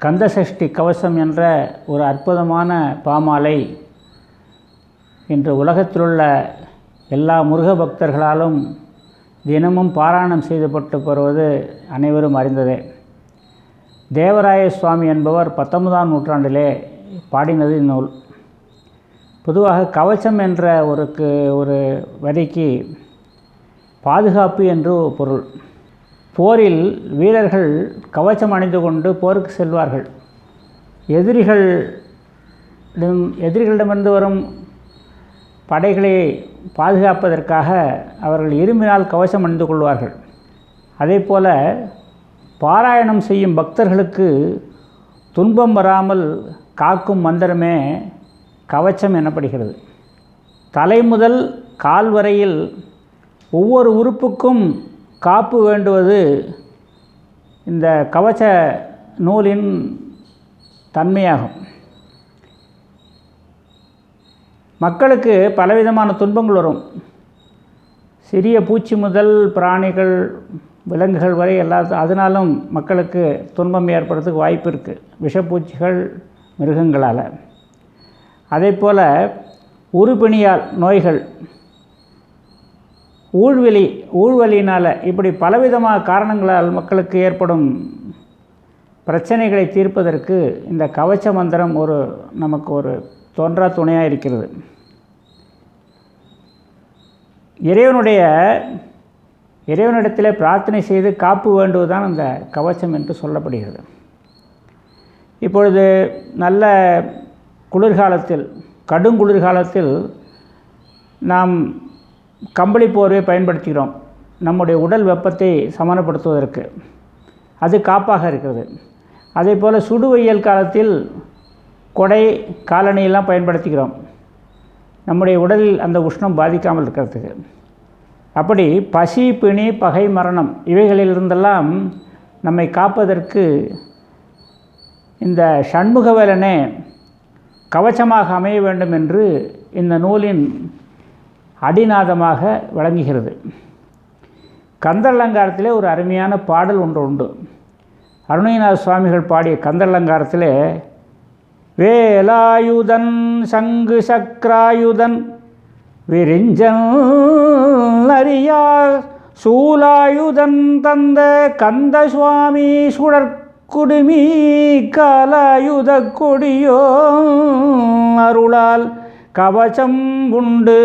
கந்தசஷ்டி கவசம் என்ற ஒரு அற்புதமான பாமாலை இன்று உலகத்திலுள்ள எல்லா முருக பக்தர்களாலும் தினமும் பாராயணம் செய்துபட்டு வருவது அனைவரும் அறிந்ததே. தேவராய சுவாமி என்பவர் பத்தொன்பதாம் நூற்றாண்டிலே பாடினது இந்நூல். பொதுவாக கவச்சம் என்ற ஒருக்கு ஒரு வரிக்கு பாதுகாப்பு என்று பொருள். போரில் வீரர்கள் கவச்சம் அணிந்து கொண்டு போருக்கு செல்வார்கள். எதிரிகள் எதிரிகளிடமிருந்து வரும் படைகளை பாதுகாப்பதற்காக அவர்கள் இரும்பினால் கவசம் அணிந்து கொள்வார்கள். அதே போல் பாராயணம் செய்யும் பக்தர்களுக்கு துன்பம் வராமல் காக்கும் மந்திரமே கவச்சம் எனப்படுகிறது. தலை முதல் கால் வரையில் ஒவ்வொரு உறுப்புக்கும் காப்பு வேண்டுவது இந்த கவச்ச நூலின் தன்மையாகும். மக்களுக்கு பலவிதமான துன்பங்கள் வரும். சிறிய பூச்சி முதல் பிராணிகள் விலங்குகள் வரை எல்லா அதனாலும் மக்களுக்கு துன்பம் ஏற்படுறதுக்கு வாய்ப்பு இருக்குது விஷப்பூச்சிகள் மிருகங்களால். அதே போல் உறுப்பிணியால் நோய்கள் ஊழ்வெளி ஊழ்வெளியினால் இப்படி பலவிதமான காரணங்களால் மக்களுக்கு ஏற்படும் பிரச்சனைகளை தீர்ப்பதற்கு இந்த கவச்ச மந்திரம் ஒரு நமக்கு ஒரு தோன்றா துணையாக இருக்கிறது. இறைவனுடைய இறைவனிடத்தில் பிரார்த்தனை செய்து காப்பு வேண்டுவதுதான் அந்த கவச்சம் என்று சொல்லப்படுகிறது. இப்பொழுது நல்ல குளிர்காலத்தில் கடுங்குளிர்காலத்தில் நாம் கம்பளி போர்வை பயன்படுத்துகிறோம். நம்முடைய உடல் வெப்பத்தை சமனப்படுத்துவதற்கு அது காப்பாக இருக்கிறது. அதே போல் சுடுவையல் காலத்தில் கொடை காலணியெல்லாம் பயன்படுத்துகிறோம். நம்முடைய உடலில் அந்த உஷ்ணம் பாதிக்காமல் இருக்கிறதுக்கு. அப்படி பசி பிணி பகை மரணம் இவைகளிலிருந்தெல்லாம் நம்மை காப்பதற்கு இந்த சண்முகவேலனே கவச்சமாக அமைய வேண்டும் என்று இந்த நூலின் அடிநாதமாக விளங்குகிறது. கந்தலங்காரத்திலே ஒரு அருமையான பாடல் ஒன்று உண்டு. அருணகிரிநாத சுவாமிகள் பாடிய கந்தலங்காரத்திலே வேலாயுதன் சங்கு சக்ராயுதன் விரிஞ்சன் அறியா சூலாயுதன் தந்த கந்த சுவாமி சுழற்குடுமி காலாயுத கொடியோ அருளால் கவசம் உண்டு.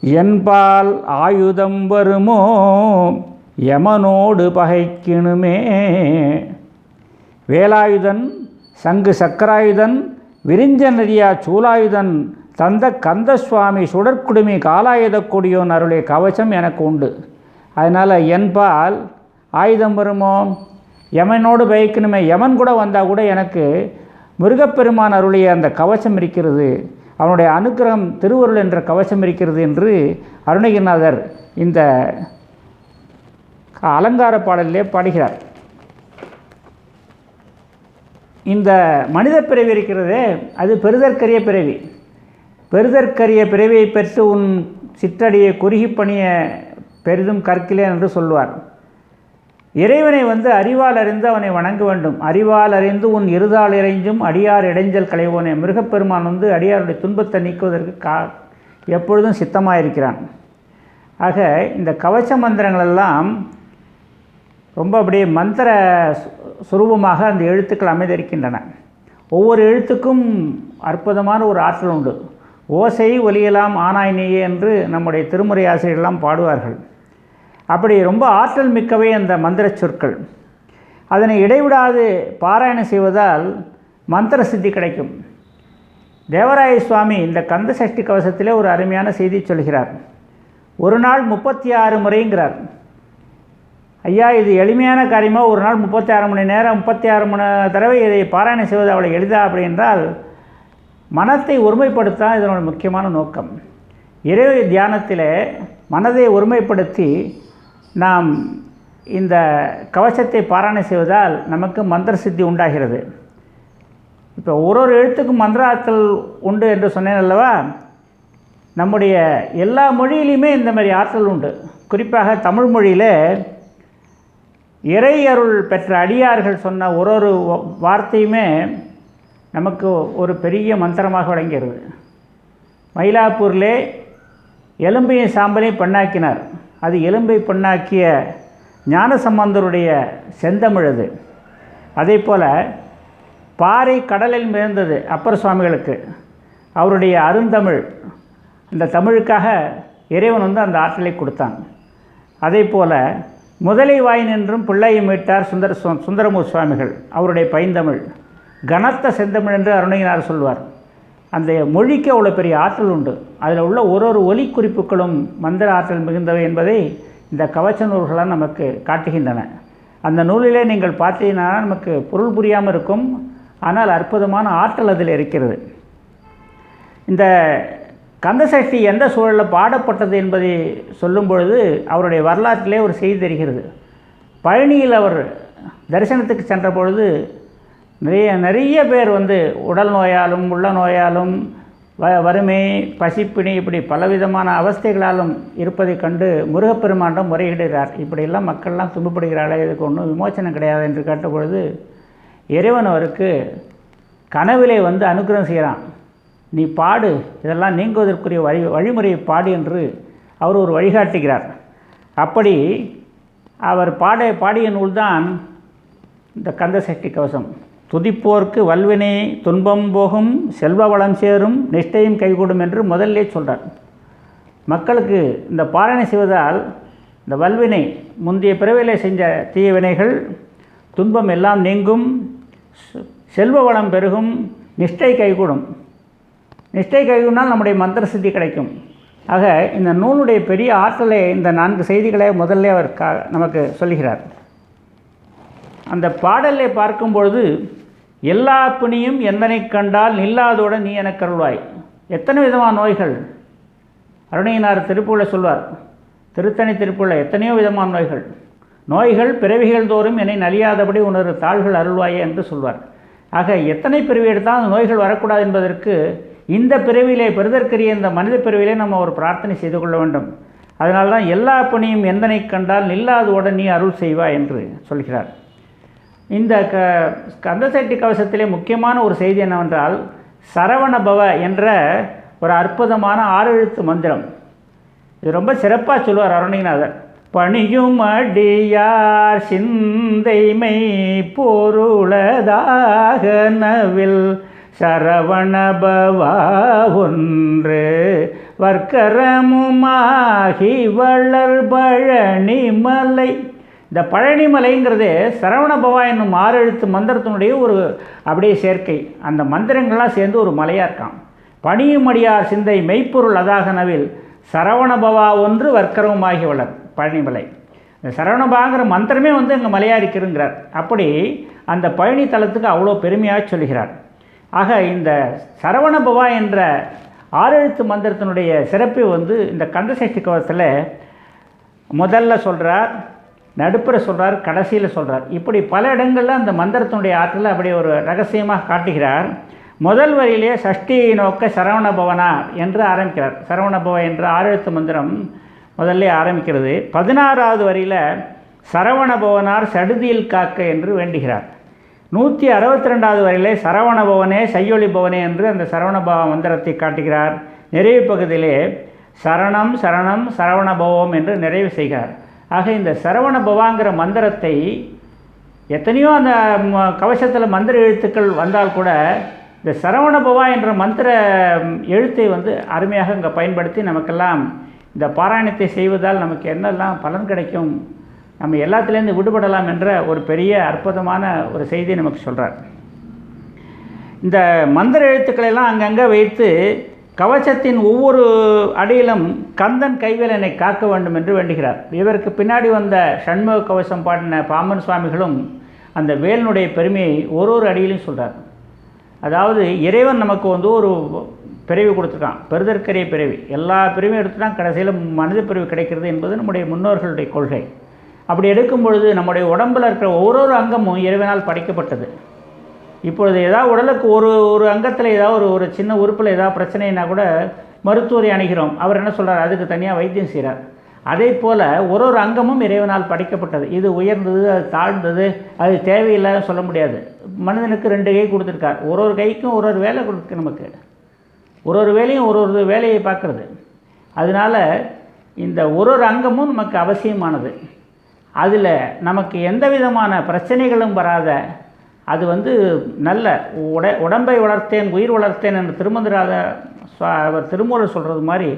என்பால் ஆயுதம் வருமோ? யமனோடு பகைக்கிணுமே வேலாயுதன் சங்கு சக்கராயுதன் விரிஞ்ச நதியா சூலாயுதன் தந்த கந்த சுவாமி சுடற்குடுமி காலாயுத கொடியோன் அருளிய கவசம் எனக்கு உண்டு. அதனால் என்பால் ஆயுதம் வருமோ? யமனோடு பயக்கணுமே யமன் கூட வந்தால் கூட எனக்கு முருகப்பெருமான் அருளிய அந்த கவசம் இருக்கிறது அவனுடைய அனுக்கிரகம் திருவருள் என்ற கவசம் இருக்கிறது என்று அருணகிரிநாதர் இந்த அலங்கார பாடலிலே பாடுகிறார். இந்த மனித பிறவி இருக்கிறதே அது பெருதற்கரிய பிறவி. பெருதற்கரிய பிறவியை பெற்று உன் சிற்றடியை குறுகி பணிய பெரிதும் கற்கிலே என்று சொல்வார் இறைவனை வந்து அறிவால் அறிந்து அவனை வணங்க வேண்டும். அறிவால் அறிந்து உன் இருதால் இறைஞ்சும் அடியார் இடைஞ்சல் களைவோனே. மிருகப்பெருமான் வந்து அடியாருடைய துன்பத்தை நீக்குவதற்கு கா எப்பொழுதும் சித்தமாக இருக்கிறான் ஆக இந்த கவச்ச மந்திரங்களெல்லாம் ரொம்ப அப்படியே மந்திர சுரூபமாக அந்த எழுத்துக்கள் அமைந்திருக்கின்றன. ஒவ்வொரு எழுத்துக்கும் அற்புதமான ஒரு ஆற்றல் உண்டு. ஓசை ஒலியலாம் ஆனாய் நீயே என்று நம்முடைய திருமுறை ஆசிரியர்கள்லாம் பாடுவார்கள். அப்படி ரொம்ப ஆற்றல் மிக்கவை அந்த மந்திர சொற்கள். அதனை இடைவிடாது பாராயணம் செய்வதால் மந்திர சித்தி கிடைக்கும். தேவராய சுவாமி இந்த கந்த சஷ்டி கவசத்திலே ஒரு அருமையான செய்தி சொல்கிறார். ஒரு நாள் முப்பத்தி ஆறு முறைங்கிறார். ஐயா இது எளிமையான காரியமாக ஒரு நாள் முப்பத்தி ஆறு மணி நேரம் முப்பத்தி ஆறு மணி தடவை இதை பாராயணம் செய்வது அவ்வளோ எளிதா அப்படி என்றால் மனத்தை ஒருமைப்படுத்த இதனோட முக்கியமான நோக்கம். இறை தியானத்தில் மனதை ஒருமைப்படுத்தி நாம் இந்த கவசத்தை பாராயணம் செய்வதால் நமக்கு மந்திர சித்தி உண்டாகிறது. இப்போ ஒரு ஒரு எழுத்துக்கும் மந்திராக்கள் உண்டு என்று சொன்னேன் அல்லவா? நம்முடைய எல்லா மொழியிலையுமே இந்த மாதிரி ஆற்றல் உண்டு. குறிப்பாக தமிழ் மொழியில் இறை அருள் பெற்ற அடியார்கள் சொன்ன ஒரு ஒரு வார்த்தையுமே நமக்கு ஒரு பெரிய மந்திரமாக விளங்கிறது மயிலாப்பூரில் எலும்பையும் சாம்பலையும் பெண்ணாக்கினார். அது எலும்பை பெண்ணாக்கிய ஞானசம்பந்தருடைய செந்தமிழ் அது அதே போல் பாறை கடலில் மிதந்தது அப்பர் சுவாமிகளுக்கு. அவருடைய அருந்தமிழ் அந்த தமிழுக்காக இறைவன் வந்து அந்த ஆற்றலை கொடுத்தான். அதே போல் முதலை வாய் நின்றும் பிள்ளையை மீட்டார் சுந்தர சு- சுந்தரமூர் சுவாமிகள் அவருடைய பைந்தமிழ் கனத்த செந்தமிழ் என்று அருணகினார் சொல்வார். அந்த மொழிக்கு அவ்வளோ பெரிய ஆற்றல் உண்டு. அதில் உள்ள ஒரு ஒரு ஒலி குறிப்புகளும் மந்திர ஆற்றல் மிகுந்தவை என்பதை இந்த கவச்ச நூல்களாக நமக்கு காட்டுகின்றன. அந்த நூலிலே நீங்கள் பார்த்தீங்கன்னா நமக்கு பொருள் புரியாமல் இருக்கும் ஆனால் அற்புதமான ஆற்றல் அதில் இருக்கிறது. இந்த கந்தசஷ்டி எந்த சூழலில் பாடப்பட்டது என்பதை சொல்லும் பொழுது அவருடைய வரலாற்றிலே ஒரு செய்தி தெரிகிறது. பழனியில் அவர் தரிசனத்துக்கு சென்ற பொழுது நிறைய நிறைய பேர் வந்து உடல் நோயாலும் உள்ள நோயாலும் வ வறுமை பசிப்பிணி இப்படி பலவிதமான அவஸ்தைகளாலும் இருப்பதைக் கண்டு முருகப்பெருமானிடம் முறையிடுகிறார். இப்படியெல்லாம் மக்கள்லாம் துன்பப்படுகிறாளே இதுக்கு ஒன்றும் விமோசனம் கிடையாது என்று கேட்டபொழுது இறைவன் அவருக்கு கனவிலே வந்து அனுக்கிரகம் செய்கிறான். நீ பாடு இதெல்லாம் நீங்குவதற்குரிய வழி வழிமுறையை பாடு என்று அவர் ஒரு வழிகாட்டுகிறார். அப்படி அவர் பாட பாடிய நூல்தான் இந்த கந்தசஷ்டி கவசம். துதிப்போர்க்கு வல்வினை துன்பம் போகும் செல்வ வளம் சேரும் நிஷ்டையும் கைகூடும் என்று முதல்லே சொல்கிறார் மக்களுக்கு இந்த பாலனை செய்வதால் இந்த வல்வினை முந்தைய பிறவிலே செஞ்ச தீய வினைகள் துன்பம் எல்லாம் நீங்கும் செல்வ வளம் பெருகும் நிஷ்டை கைகூடும். நிஷ்டை கைகூடினால் நம்முடைய மந்திர சித்தி கிடைக்கும். ஆக இந்த நூலுடைய பெரிய ஆற்றலை இந்த நான்கு செய்திகளை முதல்ல அவர் நமக்கு சொல்லுகிறார். அந்த பாடலை பார்க்கும்பொழுது எல்லா பிணியும் எந்தனை கண்டால் நில்லாதோட நீ எனக்கு அருள்வாய். எத்தனை விதமான நோய்கள்? அருணையினார் திருப்பூல சொல்வார் திருத்தணி திருப்பூல எத்தனையோ விதமான நோய்கள். நோய்கள் பிறவிகள் தோறும் என்னை நலியாதபடி உணர்வு தாள்கள் அருள்வாயே என்று சொல்வார். ஆக எத்தனை பிறவி எடுத்தால் அந்த நோய்கள் வரக்கூடாது என்பதற்கு இந்த பிறவியிலே பெறுதற்கரிய இந்த மனித பிறவியிலே நம்ம ஒரு பிரார்த்தனை செய்து கொள்ள வேண்டும். அதனால்தான் எல்லா பணியும் எந்தனை கண்டால் நில்லாதோட நீ அருள் செய்வாய் என்று சொல்கிறார். இந்த க கந்தசட்டி கவசத்திலே முக்கியமான ஒரு செய்தி என்னவென்றால் சரவணபவ என்ற ஒரு அற்புதமான ஆறெழுத்து மந்திரம். இது ரொம்ப சிறப்பாக சொல்லுவார் அருணிநாதர் பணியும் அடியார் சிந்தைமை பொருளதாக நவில் சரவணபவா ஒன்று வர்க்கரமுமாகி வளர் பழனி மலை இந்த பழனிமலைங்கிறது சரவணபவா என்னும் ஆறெழுத்து மந்திரத்தினுடைய ஒரு அப்படியே சேர்க்கை. அந்த மந்திரங்கள்லாம் சேர்ந்து ஒரு மலையாக இருக்கான் பணியுமடியார் சிந்தை மெய்ப்பொருள் அதாகனவில் சரவணபவா ஒன்று வர்க்கரமுமாகி வளர் பழனிமலை. இந்த சரவணபாங்கிற மந்திரமே வந்து எங்கள் மலையாக இருக்கிறங்கிறார். அப்படி அந்த பழனி தலத்துக்கு அவ்வளோ பெருமையாக சொல்கிறார். ஆக இந்த சரவணபவா என்ற ஆறெழுத்து மந்திரத்தினுடைய சிறப்பு வந்து இந்த கந்தசஷ்டி கவசத்தில் முதல்ல சொல்கிறார் நடுப்புற சொல்கிறார் கடைசியில் சொல்கிறார் இப்படி பல இடங்களில் அந்த மந்திரத்தினுடைய ஆற்றலை அப்படி ஒரு ரகசியமாக காட்டுகிறார். முதல் வரியிலே சஷ்டியை நோக்க சரவணபவனா என்று ஆரம்பிக்கிறார். சரவணபவ என்ற ஆறெழுத்து மந்திரம் முதல்ல ஆரம்பிக்கிறது. பதினாறாவது வரியில் சரவணபவனார் சடுதியில் காக்க என்று வேண்டுகிறார். நூற்றி அறுபத்தி ரெண்டாவது வரையிலே சரவணபவனே செய்யொளி பவனே என்று அந்த சரவணபவ மந்திரத்தை காட்டுகிறார். நிறைவு பகுதியிலே சரணம் சரணம் சரவணபவம் என்று நிறைவு செய்கிறார். ஆக இந்த சரவண பவாங்கிற மந்திரத்தை எத்தனையோ அந்த கவசத்தில் மந்திர எழுத்துக்கள் வந்தால் கூட இந்த சரவண பவா என்ற மந்திர எழுத்தை வந்து அருமையாக இங்கே பயன்படுத்தி நமக்கெல்லாம் இந்த பாராயணத்தை செய்வதால் நமக்கு என்னெல்லாம் பலன் கிடைக்கும் நம்ம எல்லாத்துலேருந்து விடுபடலாம் என்ற ஒரு பெரிய அற்புதமான ஒரு செய்தியை நமக்கு சொல்கிறார் இந்த மந்திர எழுத்துக்களை எல்லாம் அங்கங்கே வைத்து கவசத்தின் ஒவ்வொரு அடியிலும் கந்தன் கைவேலனை காக்க வேண்டும் என்று வேண்டுகிறார். இவருக்கு பின்னாடி வந்த சண்முக கவசம் பாடின பாமன் சுவாமிகளும் அந்த வேலனுடைய பெருமையை ஒரு ஒரு அடியிலும் சொல்கிறார் அதாவது இறைவன் நமக்கு வந்து ஒரு பிறவி கொடுத்துருக்கான். பெருதற்கரிய பிறவி எல்லா பிறவியும் எடுத்துட்டான் கடைசியில் மனித பிறவி கிடைக்கிறது என்பது நம்முடைய முன்னோர்களுடைய கொள்கை. அப்படி எடுக்கும் பொழுது நம்முடைய உடம்பில் இருக்கிற ஒரு ஒரு அங்கமும் இறைவனால் படைக்கப்பட்டது. இப்பொழுது ஏதாவது உடலுக்கு ஒரு ஒரு அங்கத்தில் ஏதாவது ஒரு ஒரு சின்ன உறுப்பில் ஏதாவது பிரச்சனைனா கூட மருத்துவரை அணுகிறோம். அவர் என்ன சொல்கிறார் அதுக்கு தனியாக வைத்தியம் செய்கிறார் அதே போல் ஒரு ஒரு அங்கமும் இறைவனால் படைக்கப்பட்டது. இது உயர்ந்தது அது தாழ்ந்தது அது தேவையில்லாத சொல்ல முடியாது. மனிதனுக்கு ரெண்டு கை கொடுத்துருக்கார். ஒரு ஒரு கைக்கும் ஒரு ஒரு வேலை கொடுக்கு நமக்கு. ஒரு ஒரு வேலையும் ஒரு ஒரு வேலையை பார்க்குறது. அதனால் இந்த ஒரு ஒரு அங்கமும் நமக்கு அவசியமானது. அதில் நமக்கு எந்த விதமான பிரச்சனைகளும் வராத அது வந்து நல்ல உட உடம்பை வளர்த்தேன் உயிர் வளர்த்தேன் என்று திருமந்திராத அவர் திருமூலர் சொல்கிறது மாதிரி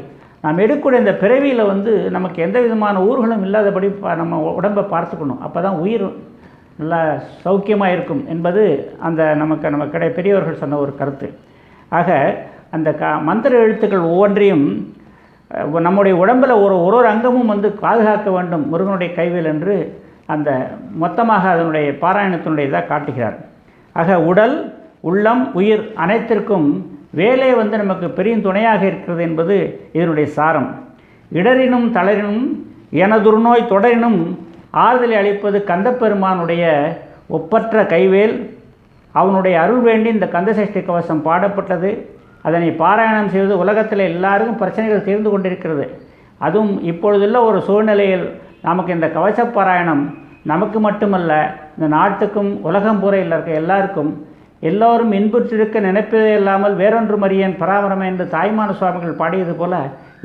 நாம் எடுக்கக்கூடிய இந்த பிறவியில் வந்து நமக்கு எந்த விதமான ஊர்களும் இல்லாதபடி நம்ம உடம்பை பார்த்துக்கணும். அப்போ தான் உயிர் நல்லா சௌக்கியமாக இருக்கும் என்பது அந்த நமக்கு நம்ம கிடை பெரியவர்கள் சொன்ன ஒரு கருத்து. ஆக அந்த க மந்திர எழுத்துக்கள் ஒவ்வொன்றையும் நம்முடைய உடம்பில் ஒரு ஒரு ஒரு அங்கமும் வந்து பாதுகாக்க வேண்டும் முருகனுடைய கைவேல் என்று அந்த மொத்தமாக அதனுடைய பாராயணத்தினுடைய இதாக காட்டுகிறார். ஆக உடல் உள்ளம் உயிர் அனைத்திற்கும் வேலை வந்து நமக்கு பெரிய துணையாக இருக்கிறது என்பது இதனுடைய சாரம். இடரினும் தளரினும் எனதுர்நோய் தொடரினும் ஆறுதலை அளிப்பது கந்தப்பெருமானுடைய ஒப்பற்ற கைவேல். அவனுடைய அருள் வேண்டி இந்த கந்தசஷ்டி கவசம் பாடப்பட்டது. அதனை பாராயணம் செய்வது உலகத்தில் எல்லாருக்கும் பிரச்சனைகள் தீர்ந்து கொண்டிருக்கிறது. அதுவும் இப்பொழுதுள்ள ஒரு சூழ்நிலையில் நமக்கு இந்த கவச பாராயணம் நமக்கு மட்டுமல்ல இந்த நாட்டுக்கும் உலகம் பூரையில் இருக்க எல்லாருக்கும் எல்லோரும் இன்புற்றிருக்க நினைப்பதே இல்லாமல் வேறொன்றும் அறியேன் பராமரமே என்று தாய்மான சுவாமிகள் பாடியது போல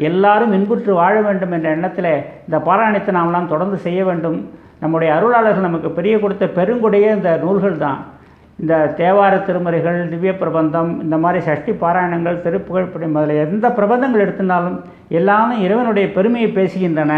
எல்லாரும் இன்புற்று வாழ வேண்டும் என்ற எண்ணத்தில் இந்த பாராயணத்தை நாமெல்லாம் தொடர்ந்து செய்ய வேண்டும். நம்முடைய அருளாளர்கள் நமக்கு பெரிய கொடுத்த பெருங்குடைய இந்த நூல்கள் தான். இந்த தேவார திருமுறைகள் திவ்ய பிரபந்தம் இந்த மாதிரி சஷ்டி பாராயணங்கள் திருப்புகழ் முதலிய எந்த பிரபந்தங்கள் எடுத்திருந்தாலும் எல்லாமே இறைவனுடைய பெருமையை பேசுகின்றன.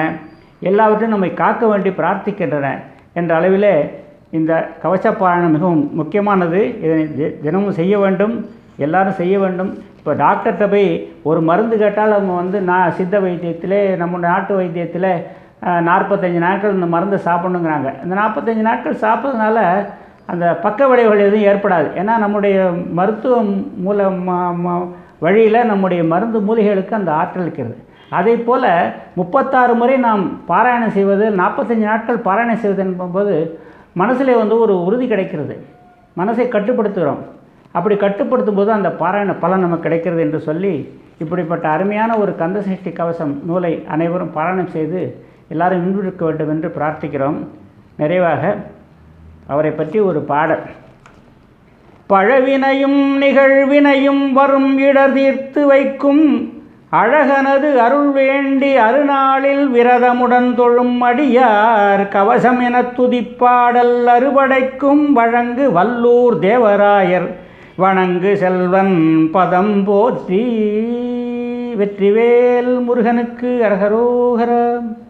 எல்லாவற்றையும் நம்மை காக்க வேண்டி பிரார்த்திக்கின்றன என்ற அளவிலே இந்த கவச பாராயணம் மிகவும் முக்கியமானது. இதனை தி- தினமும் செய்ய வேண்டும். எல்லாரும் செய்ய வேண்டும். இப்போ டாக்டர்கிட்ட போய் ஒரு மருந்து கேட்டால் அவங்க வந்து நான் சித்த வைத்தியத்திலே நம்ம நாட்டு வைத்தியத்தில் நாற்பத்தஞ்சு நாட்கள் இந்த மருந்து சாப்பிடணுங்கிறாங்க. இந்த நாற்பத்தஞ்சு நாட்கள் சாப்பிட்றதுனால அந்த பக்க விளைவுகள் எதுவும் ஏற்படாது. ஏன்னா நம்முடைய மருத்துவ மூல வழியில் நம்முடைய மருந்து மூலிகைகளுக்கு அந்த ஆற்றல் இருக்கிறது. அதே போல் முப்பத்தாறு முறை நாம் பாராயணம் செய்வது நாற்பத்தஞ்சு நாட்கள் பாராயணம் செய்வது என்பது மனசிலே வந்து ஒரு உறுதி கிடைக்கிறது. மனசை கட்டுப்படுத்துகிறோம். அப்படி கட்டுப்படுத்தும் போது அந்த பாராயண பலன் நமக்கு கிடைக்கிறது என்று சொல்லி இப்படிப்பட்ட அருமையான ஒரு கந்தசஷ்டி கவசம் நூலை அனைவரும் பாராயணம் செய்து எல்லாரும் இன்புறுக்க வேண்டும் என்று பிரார்த்திக்கிறோம். நிறைவாக அவரை பற்றி ஒரு பாடல். பழவினையும் நிகழ்வினையும் வரும் இடர் தீர்த்து வைக்கும் அழகனது அருள் வேண்டி அருநாளில் விரதமுடன் தொழும் அடியார் கவசம் எனத் துதிப்பாடல் அறுபடைக்கும் வழங்கு வல்லூர் தேவராயர். வணங்கு செல்வன் பதம் போற்றி வெற்றிவேல் முருகனுக்கு அரகரோகரம்.